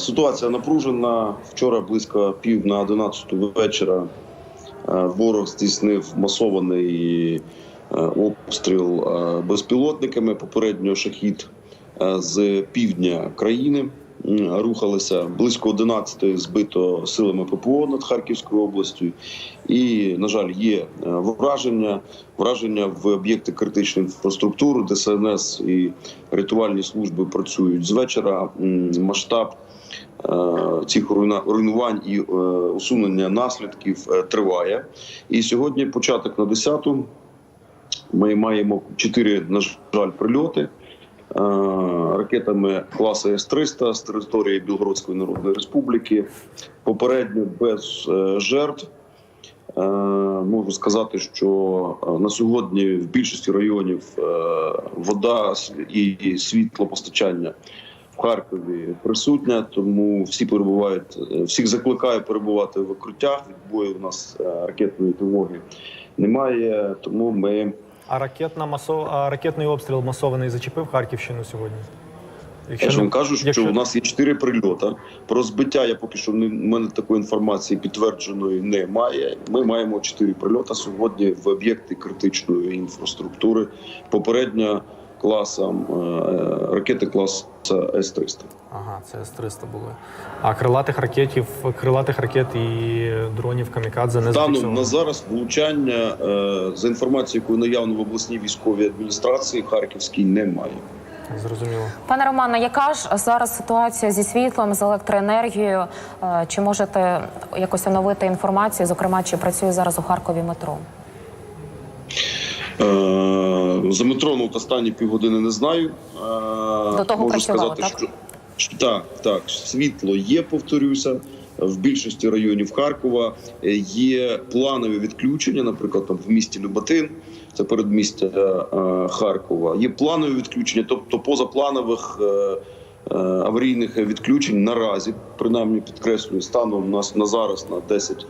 Ситуація напружена. Вчора близько пів на 11 вечора е, ворог здійснив масований е, обстріл е, безпілотниками. Попередньо шахід з півдня країни рухалися близько 11 збито силами ППО над Харківською областю. І, на жаль, є е, враження, враження в об'єкти критичної інфраструктури, ДСНС і рятувальні служби працюють з вечора. Масштаб е, цих руйнувань і е, усунення наслідків триває. І сьогодні початок на 10-ту. Ми маємо чотири, на жаль, прильоти ракетами класу С-300 з території Білгородської Народної Республіки. Попередньо без е, жертв. Е, Можу сказати, що е, на сьогодні в більшості районів е, вода і світлопостачання в Харкові присутня, тому всі перебувають, е, всіх закликаю перебувати в укриттях. Відбою у нас е, ракетної тривоги немає, тому ми А ракетна масов... а ракетний обстріл масований зачепив Харківщину сьогодні. Я ж вам кажу, що якщо- у нас є чотири прильоти. Про збиття я поки що не в мене такої інформації підтвердженої немає. Ми маємо чотири прильоти сьогодні в об'єкти критичної інфраструктури. Попередньо класом е, ракети класу С-300. Ага, це С-300 були. А крилатих ракетів, крилатих ракет і дронів камікадзе не Станом на зараз влучання е, за інформацією, якою наявно в обласній військовій адміністрації Харківській немає. Зрозуміло. Пане Романе, яка ж зараз ситуація зі світлом, з електроенергією? Е, Чи можете якось оновити інформацію? Зокрема, чи працює зараз у Харкові метро? Е, За метро ну, останні півгодини не знаю. Е, До того Можу сказати, так? Що, що так, так, світло є, повторюся. В більшості районів Харкова Е, є планові відключення, наприклад, там в місті Люботин, це передмістя е, Харкова. Є планові відключення, тобто позапланових аварійних відключень наразі, принаймні підкреслюю, станом нас на зараз на 10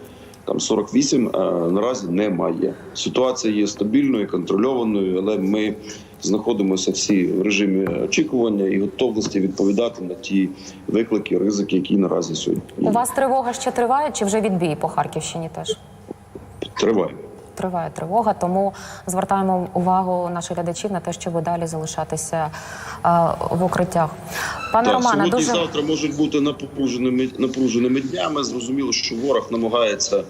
там 48 е, наразі немає. Ситуація є стабільною, контрольованою, але ми знаходимося всі в режимі очікування і готовності відповідати на ті виклики, ризики, які наразі сьогодні У вас тривога ще триває, чи вже відбій по Харківщині теж? триває. Триває тривога, тому звертаємо увагу наших глядачів на те, щоб далі залишатися е, в укриттях. Пане Так, Романе, сьогодні дуже завтра можуть бути напруженими напруженими днями. Зрозуміло, що ворог намагається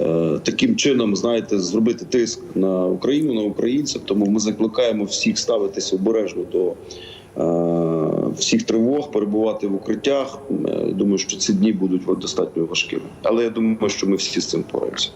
е, таким чином, знаєте, зробити тиск на Україну, на українців. Тому ми закликаємо всіх ставитися обережно до е, всіх тривог, перебувати в укриттях. Е, Думаю, що ці дні будуть достатньо важкими. Але я думаю, що ми всі з цим впораємося.